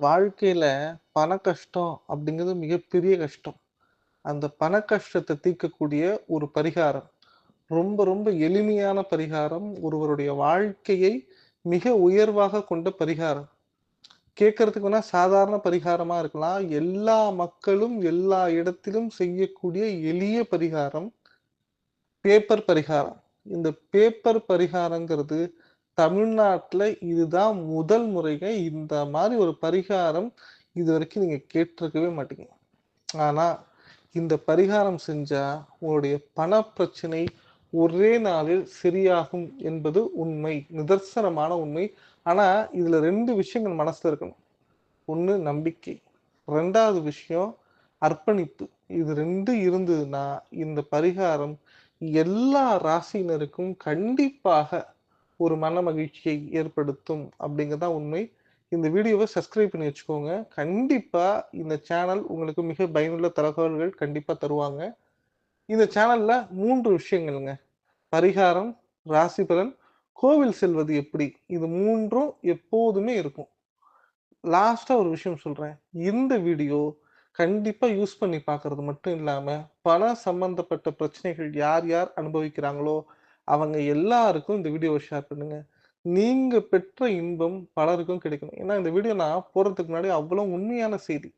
வாழ்க்கையில பண கஷ்டம் அப்படிங்கிறது மிகப்பெரிய கஷ்டம். அந்த பண கஷ்டத்தை தீர்க்கக்கூடிய ஒரு பரிகாரம். ரொம்ப ரொம்ப எளிமையான பரிகாரம். ஒருவருடைய வாழ்க்கையை மிக உயர்வாக கொண்ட பரிகாரம். கேட்கறதுக்கு வேணா சாதாரண பரிகாரமா இருக்கலாம். எல்லா மக்களும் எல்லா இடத்திலும் செய்யக்கூடிய எளிய பரிகாரம். பேப்பர் பரிகாரம். இந்த பேப்பர் பரிகாரங்கிறது தமிழ்நாட்டில் இதுதான் முதல் முறைங்க. இந்த மாதிரி ஒரு பரிகாரம் இது வரைக்கும் நீங்கள் கேட்டிருக்கவே மாட்டீங்க. ஆனால் இந்த பரிகாரம் செஞ்சால் உங்களுடைய பண பிரச்சனை ஒரே நாளில் சரியாகும் என்பது உண்மை. நிதர்சனமான உண்மை. ஆனால் இதில் ரெண்டு விஷயங்கள் மனசில் இருக்கணும். ஒன்று நம்பிக்கை. ரெண்டாவது விஷயம் அர்ப்பணிப்பு. இது ரெண்டு இருந்ததுன்னா, இந்த பரிகாரம் எல்லா ராசியினருக்கும் கண்டிப்பாக ஒரு மன மகிழ்ச்சியை ஏற்படுத்தும் அப்படிங்கிறதான் உண்மை. இந்த வீடியோவை சப்ஸ்கிரைப் பண்ணி வச்சுக்கோங்க. கண்டிப்பாக இந்த சேனல் உங்களுக்கு மிக பயனுள்ள தகவல்கள் கண்டிப்பாக தருவாங்க. இந்த சேனலில் மூன்று விஷயங்கள்ங்க. பரிகாரம், ராசி பலன், கோவில் செல்வது எப்படி? இது மூன்றும் எப்போதுமே இருக்கும். லாஸ்ட்டாக ஒரு விஷயம் சொல்கிறேன் இந்த வீடியோ கண்டிப்பாக யூஸ் பண்ணி பார்க்கறது மட்டும் இல்லாமல் பணம் சம்பந்தப்பட்ட பிரச்சனைகள் யார் யார் அனுபவிக்கிறாங்களோ, அவங்க எல்லாருக்கும் இந்த வீடியோவை ஷேர் பண்ணுங்க. நீங்க பெற்ற இன்பம் பலருக்கும் கிடைக்கணும். ஏன்னா இந்த வீடியோ நான் போறதுக்கு முன்னாடி அவ்வளோ உண்மையான செய்தி.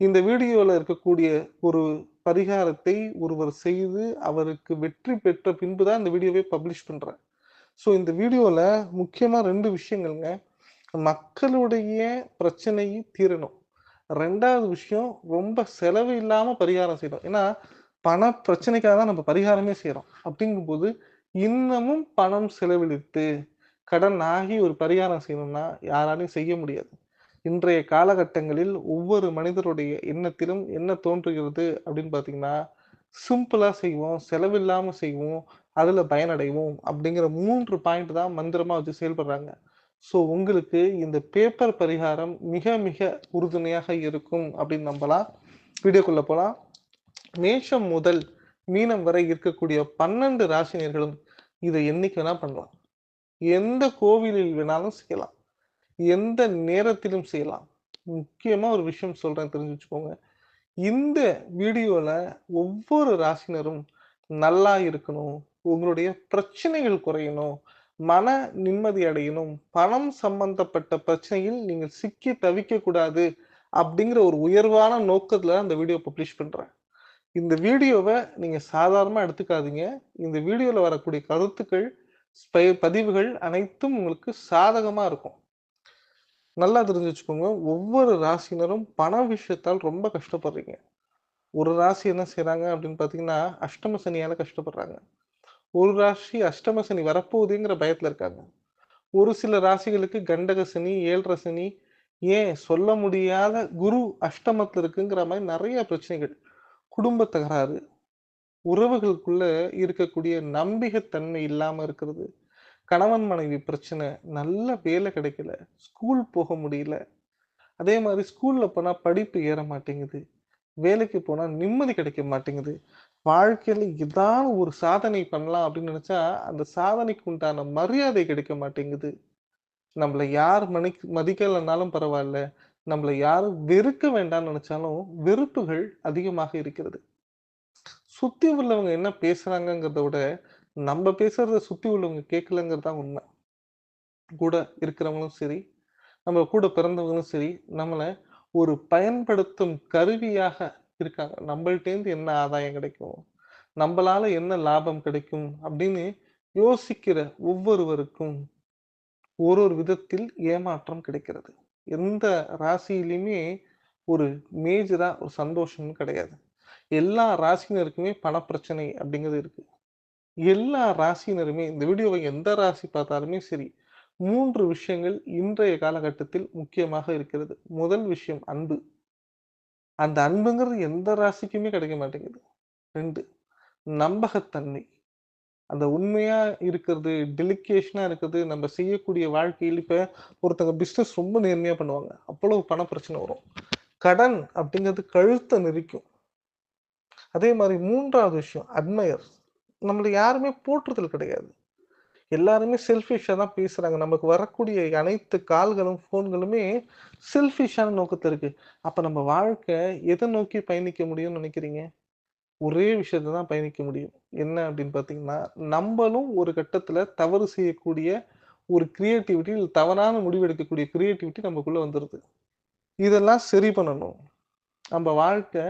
இந்த வீடியோவில் இருக்கக்கூடிய ஒரு பரிகாரத்தை ஒருவர் செய்து அவருக்கு வெற்றி பெற்ற பின்பு தான் இந்த வீடியோவே பப்ளிஷ் பண்றேன். ஸோ இந்த வீடியோவில் முக்கியமாக ரெண்டு விஷயங்கள்ங்க. மக்களுடைய பிரச்சனை தீரணும். ரெண்டாவது விஷயம் ரொம்ப செலவு இல்லாமல் பரிகாரம் செய்யணும். ஏன்னா, பண பிரச்சனைக்காக தான் நம்ம பரிகாரமே செய்கிறோம் அப்படிங்கும்போது இன்னமும் பணம் செலவழித்து, கடன் ஆகி ஒரு பரிகாரம் செய்யணும்னா யாராலையும் செய்ய முடியாது. இன்றைய காலகட்டங்களில் ஒவ்வொரு மனிதருடைய எண்ணத்திலும் என்ன தோன்றுகிறது அப்படின்னு பார்த்தீங்கன்னா, சிம்பிளாக செய்வோம், செலவில்லாமல் செய்வோம், அதில் பயனடைவோம் அப்படிங்கிற மூன்று பாயிண்ட் தான் மந்திரமாக வச்சு செயல்படுறாங்க. ஸோ உங்களுக்கு இந்த பேப்பர் பரிகாரம் மிக மிக உறுதுணையாக இருக்கும் அப்படின்னு நம்பலாம். வீடியோக்குள்ளே போகலாம் மேஷம் முதல் மீனம் வரை இருக்கக்கூடிய 12 ராசினியர்களும் இதை என்னைக்கு வேணா பண்ணலாம். எந்த கோவிலில் வேணாலும் செய்யலாம். எந்த நேரத்திலும் செய்யலாம். முக்கியமா ஒரு விஷயம் சொல்றேன் தெரிஞ்சு வச்சுக்கோங்க. இந்த வீடியோல ஒவ்வொரு ராசினரும் நல்லா இருக்கணும். உங்களுடைய பிரச்சனைகள் குறையணும். மன நிம்மதி அடையணும். பணம் சம்பந்தப்பட்ட பிரச்சனையில் நீங்கள் சிக்கி தவிக்க கூடாது. அப்படிங்கிற ஒரு உயர்வான நோக்கத்துல அந்த வீடியோ பப்ளிஷ் பண்றேன். இந்த வீடியோவை நீங்கள் சாதாரணமாக எடுத்துக்காதீங்க. இந்த வீடியோவில் வரக்கூடிய கருத்துக்கள், ஸ்பை பதிவுகள் அனைத்தும் உங்களுக்கு சாதகமாக இருக்கும். நல்லா தெரிஞ்சு வச்சுக்கோங்க. ஒவ்வொரு ராசியினரும் பண விஷயத்தால் ரொம்ப கஷ்டப்படுறீங்க. ஒரு ராசி என்ன செய்கிறாங்க அப்படின்னு பார்த்தீங்கன்னா, அஷ்டம சனியால் கஷ்டப்படுறாங்க. ஒரு ராசி அஷ்டம சனி வரப்போகுதுங்கிற பயத்தில் இருக்காங்க. ஒரு சில ராசிகளுக்கு கண்டக சனி, ஏழரை சனி, ஏன் சொல்ல முடியாத குரு அஷ்டமத்தில் இருக்குங்கிற மாதிரி நிறைய பிரச்சனைகள். குடும்ப தகராறு, உறவுகளுக்குள்ள இருக்கக்கூடிய நம்பிக்கைத்தன்மை இல்லாம இருக்கிறது. கணவன் மனைவி பிரச்சனை, நல்ல வேலை கிடைக்கல, ஸ்கூல் போக முடியல. அதே மாதிரி ஸ்கூல்ல போனா படிப்பு ஏற மாட்டேங்குது. வேலைக்கு போனா நிம்மதி கிடைக்க மாட்டேங்குது. வாழ்க்கையில ஏதாவது ஒரு சாதனை பண்ணலாம் அப்படின்னு நினைச்சா அந்த சாதனைக்கு உண்டான மரியாதை கிடைக்க மாட்டேங்குது. நம்மள யார் மனிக் மதிக்கலைன்னாலும் பரவாயில்ல நம்மளை யாரும் வெறுக்க வேண்டாம்னு நினைச்சாலும் வெறுப்புகள் அதிகமாக இருக்கிறது. சுத்தி உள்ளவங்க என்ன பேசுறாங்கிறத விட, நம்ம பேசுறத சுத்தி உள்ளவங்க கேட்கலங்கிறது தான் உண்மை. கூட இருக்கிறவங்களும் சரி, நம்ம கூட பிறந்தவங்களும் சரி, நம்மளை ஒரு பயன்படுத்தும் கருவியாக இருக்காங்க. நம்மள்டேந்து என்ன ஆதாயம் கிடைக்கும்? நம்மளால என்ன லாபம் கிடைக்கும்? அப்படின்னு யோசிக்கிற ஒவ்வொருவருக்கும் ஒரு ஒரு விதத்தில் ஏமாற்றம் கிடைக்கிறது. எந்த ராசியிலையுமே ஒரு மேஜராக ஒரு சந்தோஷம்னு கிடையாது. எல்லா ராசினருக்குமே பணப்பிரச்சனை அப்படிங்கிறது இருக்கு. எல்லா ராசியினருமே இந்த வீடியோவை எந்த ராசி பார்த்தாலுமே சரி, மூன்று விஷயங்கள் இன்றைய காலகட்டத்தில் முக்கியமாக இருக்கிறது. முதல் விஷயம் அன்பு. அந்த அன்புங்கிறது எந்த ராசிக்குமே கிடைக்க மாட்டேங்குது. ரெண்டு நம்பகத்தன்மை. அந்த உண்மையா இருக்கிறது, டெலிகேஷனா இருக்கிறது, நம்ம செய்யக்கூடிய வாழ்க்கையில் இப்ப ஒருத்தங்க பிசினஸ் ரொம்ப நேர்மையா பண்ணுவாங்க. அவ்வளவு பண பிரச்சனை வரும். கடன் அப்படிங்கிறது கழுத்தை நெரிக்கும். அதே மாதிரி மூன்றாவது விஷயம் அட்மையர். நம்மள யாருமே போற்றுதல் கிடையாது. எல்லாருமே செல்ஃபிஷா தான் பேசுறாங்க. நமக்கு வரக்கூடிய அனைத்து கால்களும், ஃபோன்களுமே செல்ஃபிஷான நோக்கத்தில் இருக்கு. அப்ப நம்ம வாழ்க்கை எதை நோக்கி பயணிக்க முடியும்னு நினைக்கிறீங்க? ஒரே விஷயத்த தான் பயணிக்க முடியும். என்ன அப்படின்னு பார்த்தீங்கன்னா, நம்மளும் ஒரு கட்டத்தில் தவறு செய்யக்கூடிய ஒரு கிரியேட்டிவிட்டி, தவறான முடிவெடுக்கக்கூடிய கிரியேட்டிவிட்டி நமக்குள்ளே வந்துடுது இதெல்லாம் சரி பண்ணணும். நம்ம வாழ்க்கை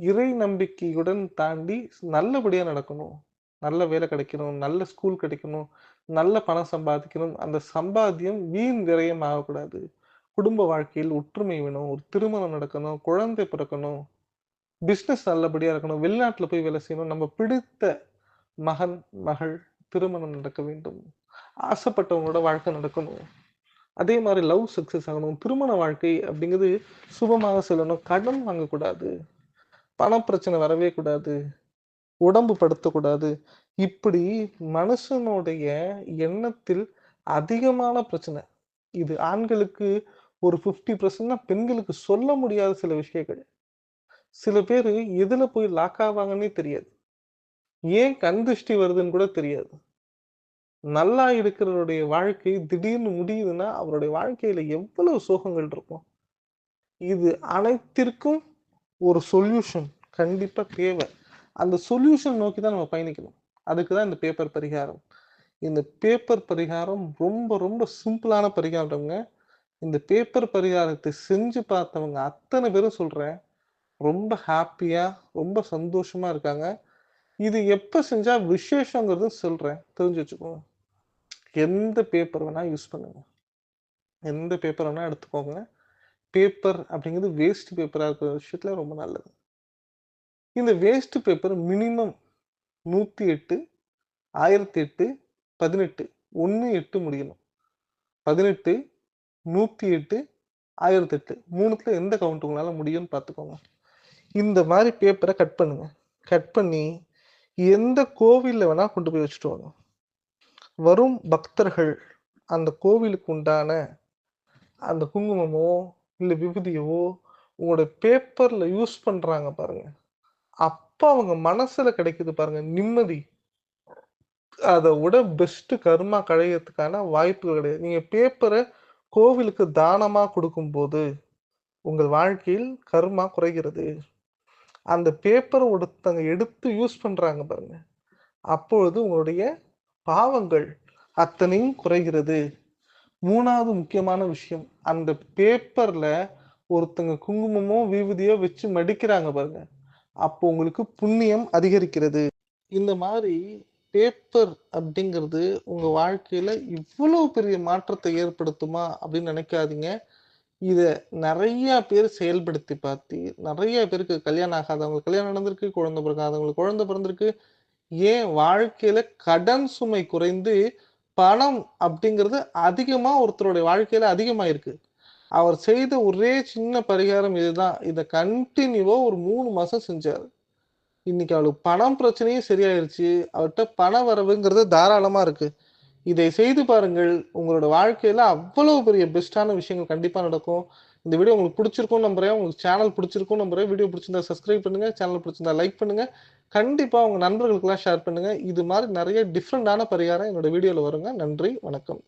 இறை நம்பிக்கையுடன் தாண்டி நல்லபடியாக நடக்கணும். நல்ல வேலை கிடைக்கணும், நல்ல ஸ்கூல் கிடைக்கணும், நல்ல பணம் சம்பாதிக்கணும். அந்த சம்பாத்தியம் வீண் விரயம் ஆகக்கூடாது. குடும்ப வாழ்க்கையில் ஒற்றுமை வேணும். ஒரு திருமணம் நடக்கணும், குழந்தை பிறக்கணும், பிஸ்னஸ் நல்லபடியா இருக்கணும், வெளிநாட்டுல போய் வேலை செய்யணும். நம்ம பிடித்த மகன், மகள் திருமணம் நடக்க வேண்டும். ஆசைப்பட்டவங்களோட வாழ்க்கை நடக்கணும். அதே மாதிரி லவ் சக்சஸ் ஆகணும். திருமண வாழ்க்கை அப்படிங்கிறது சுபமாக செல்லணும். கடன் வாங்கக்கூடாது. பண பிரச்சனை வரவே கூடாது. உடம்பு படுத்தக்கூடாது. இப்படி மனுஷனுடைய எண்ணத்தில் அதிகமான பிரச்சனை. இது ஆண்களுக்கு ஒரு 50% தான் பெண்களுக்கு சொல்ல முடியாத சில விஷயங்கள். சில பேர் எதில் போய் லாக் ஆவாங்கன்னே தெரியாது. ஏன் கண் திருஷ்டி வருதுன்னு கூட தெரியாது. நல்லா இருக்கிறவருடைய வாழ்க்கை திடீர்னு முடியுதுன்னா, அவருடைய வாழ்க்கையில எவ்வளவு சோகங்கள் இருக்கும். இது அனைத்திற்கும் ஒரு சொல்யூஷன் கண்டிப்பா தேவை. அந்த சொல்யூஷன் நோக்கி தான் நம்ம பயணிக்கணும். அதுக்கு தான் இந்த பேப்பர் பரிகாரம். இந்த பேப்பர் பரிகாரம் ரொம்ப ரொம்ப சிம்பிளான பரிகாரம்ங்க. இந்த பேப்பர் பரிகாரத்தை செஞ்சு பார்த்தவங்க அத்தனை பேரும் சொல்றேன், ரொம்ப ஹாப்பியாக ரொம்ப சந்தோஷமா இருக்காங்க. இது எப்ப செஞ்சா விசேஷங்கிறது சொல்றேன். தெரிஞ்சு வச்சுக்கோங்க. எந்த பேப்பர் வேணா யூஸ் பண்ணுங்க. எந்த பேப்பர் வேணா எடுத்துக்கோங்க. பேப்பர் அப்படிங்கிறது வேஸ்ட் பேப்பரா இருக்கிற விஷயத்துல ரொம்ப நல்லது. இந்த வேஸ்ட் பேப்பர் மினிமம் 108, 1008, 18 1, 8 முடியணும். 18, 108, 1008 3த்துல எந்த கவுண்ட் உங்களால் முடியும்னு பார்த்துக்கோங்க. இந்த மாதிரி பேப்பரை கட் பண்ணுங்க. கட் பண்ணி எந்த கோவிலில் வேணால் கொண்டு போய் வச்சுட்டு வாங்க. வரும் பக்தர்கள் அந்த கோவிலுக்கு உண்டான அந்த குங்குமமோ, இல்லை விபூதியவோ உங்களோட பேப்பரில் யூஸ் பண்ணுறாங்க பாருங்க. அப்போ அவங்க மனசில் கிடைக்குது பாருங்க நிம்மதி. அதை விட பெஸ்ட்டு கர்மா கழியறதுக்கான வாய்ப்புகள் கிடையாது. நீங்கள் பேப்பரை கோவிலுக்கு தானமாக கொடுக்கும்போது உங்கள் வாழ்க்கையில் கர்மா குறைகிறது. அந்த பேப்பரை ஒருத்தங்க எடுத்து யூஸ் பண்றாங்க பாருங்க. அப்பொழுது உங்களுடைய பாவங்கள் அத்தனையும் குறைகிறது. மூணாவது முக்கியமான விஷயம். அந்த பேப்பர்ல ஒருத்தங்க குங்குமமோ, விபூதியோ வச்சு மடிக்கிறாங்க பாருங்க. அப்போ உங்களுக்கு புண்ணியம் அதிகரிக்கிறது. இந்த மாதிரி பேப்பர் அப்படிங்கிறது உங்க வாழ்க்கையில இவ்வளவு பெரிய மாற்றத்தை ஏற்படுத்துமா அப்படின்னு நினைக்காதீங்க. இதை நிறையா பேர் செயல்படுத்தி பார்த்து, நிறைய பேருக்கு கல்யாணம் ஆகாதவங்களுக்கு கல்யாணம் நடந்திருக்கு, குழந்தை பிறக்காதவங்களுக்கு குழந்தை பிறந்திருக்கு. ஏன் வாழ்க்கையில கடன் சுமை குறைந்து, பணம் அப்படிங்கிறது அதிகமா ஒருத்தருடைய வாழ்க்கையில அதிகமாயிருக்கு. அவர் செய்த ஒரே சின்ன பரிகாரம் இதுதான். இதை கண்டினியூவா ஒரு மூணு மாசம் செஞ்சார் இன்னைக்கு அவளுக்கு பணம் பிரச்சனையும் சரியாயிருச்சு. அவர்கிட்ட பண வரவுங்கிறது தாராளமா இருக்கு. இதை செய்து பாருங்கள். உங்களோட வாழ்க்கையில அவ்வளவு பெரிய பெஸ்ட்டான விஷயங்கள் கண்டிப்பா நடக்கும். இந்த வீடியோ உங்களுக்கு பிடிச்சிருக்கும்னு நம்புறேன். உங்களுக்கு சேனல் பிடிச்சிருக்கும் நம்புறேன். வீடியோ பிடிச்சிருந்தா சப்ஸ்கிரைப் பண்ணுங்க. சேனல் பிடிச்சிருந்தா லைக் பண்ணுங்க. கண்டிப்பா உங்க நண்பர்களுக்கெல்லாம் ஷேர் பண்ணுங்க. இது மாதிரி நிறைய டிஃப்ரெண்டான பரிகாரம் என்னோட வீடியோல வருங்க. நன்றி, வணக்கம்.